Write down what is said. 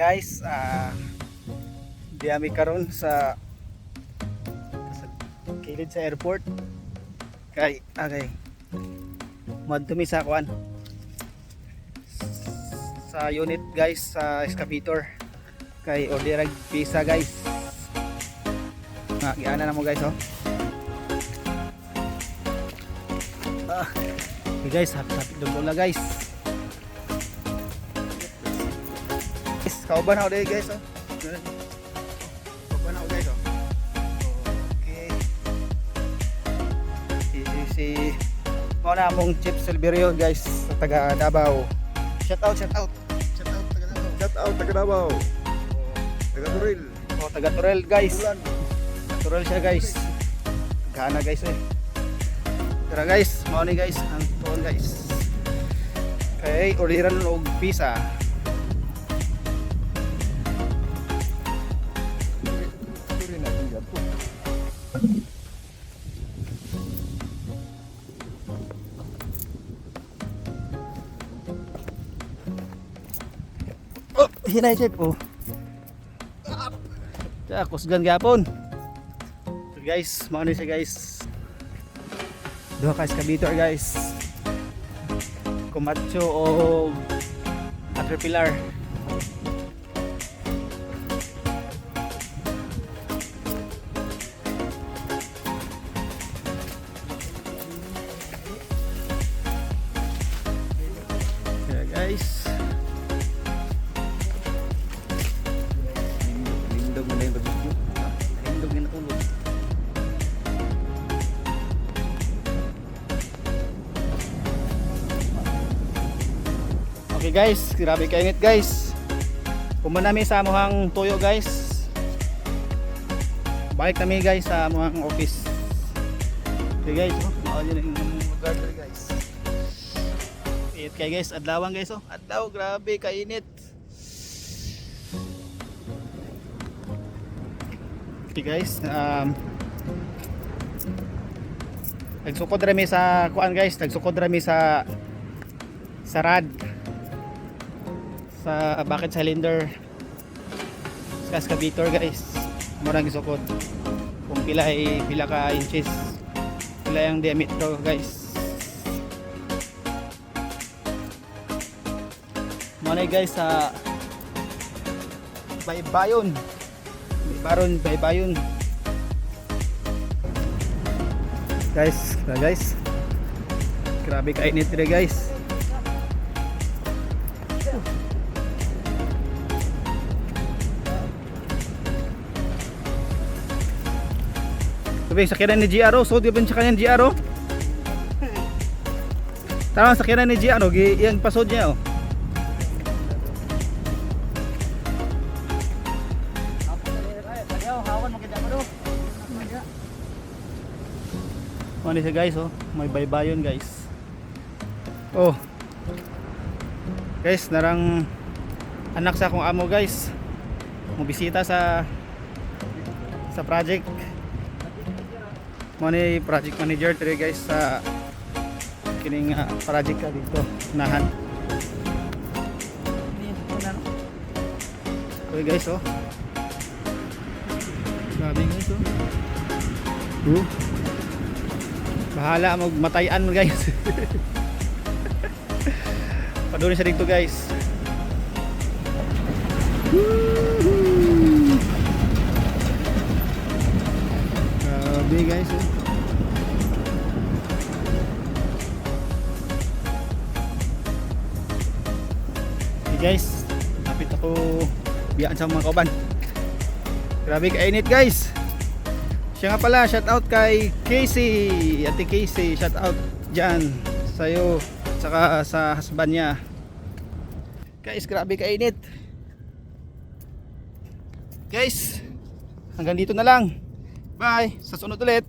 guys ah biyami karon sa sa kilid sa airport. Kay okay madumi sa kuan sa unit guys sa excavator. Kay order visa guys. Nga giana na mo guys oh. Ah, guys happy dulo guys kauban ako dahil guys oh kauban ako guys oh okay si si mo na among Chip Silverio guys. Sa taga Davao. Shout out shout out. Shout out taga Davao. Shout out taga Davao. Taga Turil. oh taga Turel guys. Ulan. Turel siya guys. Gana guys eh. Tara guys. Mao ni guys. Ang tuon guys. Okay orderan og pizza Oh, hinay chip oh. Sa kusgan gapon. So guys, mao ni siya guys. Duha ka excavator guys. Kumatso o caterpillar. Guys, grabe kainit guys. Kumanami sa amuhang tuyo guys. Balik kami guys sa amuhang office. Okay guys, oh, mao yun yung lugar dito, guys. Init kay guys, adlawan guys oh. Adlaw, grabe kainit. Okay guys, um, nagsukod rami sa kuan guys, nagsukod rami sa sa rad sa bucket cylinder? Sa excavator guys. Murang gisukod kung pila ay pila ka inches. Pila yung diametro guys. Muna guys sa baybayon. Baron baybayon. Guys guys. Grabe kainit dito guys Sabi, sakyanan ni GRO, so di ba sa kanya GRO? Tama, sakyanan ni GRO, gi- yan pasod niya oh. Ano siya guys oh, may baybayon guys. Oh. Guys, narang anak sa akong amo guys. Mo bisita sa sa project. Mo ni project manager diri guys sa kining ah, project ka dito nahan. Okay guys oh. Grabe guys oh. Uh. Bahala magmatayan mo guys. Padurin siya dito guys. Woohoo! Grabe guys. Oh. Okay guys, kapit ako biyaan sa mga kauban. Grabe kainit guys. Siya nga pala, shout out kay Casey. Ate Casey, shout out dyan sa'yo. Saka sa husband niya. Guys, grabe kainit. Guys, hanggang dito na lang. Bye. Sa sunod ulit.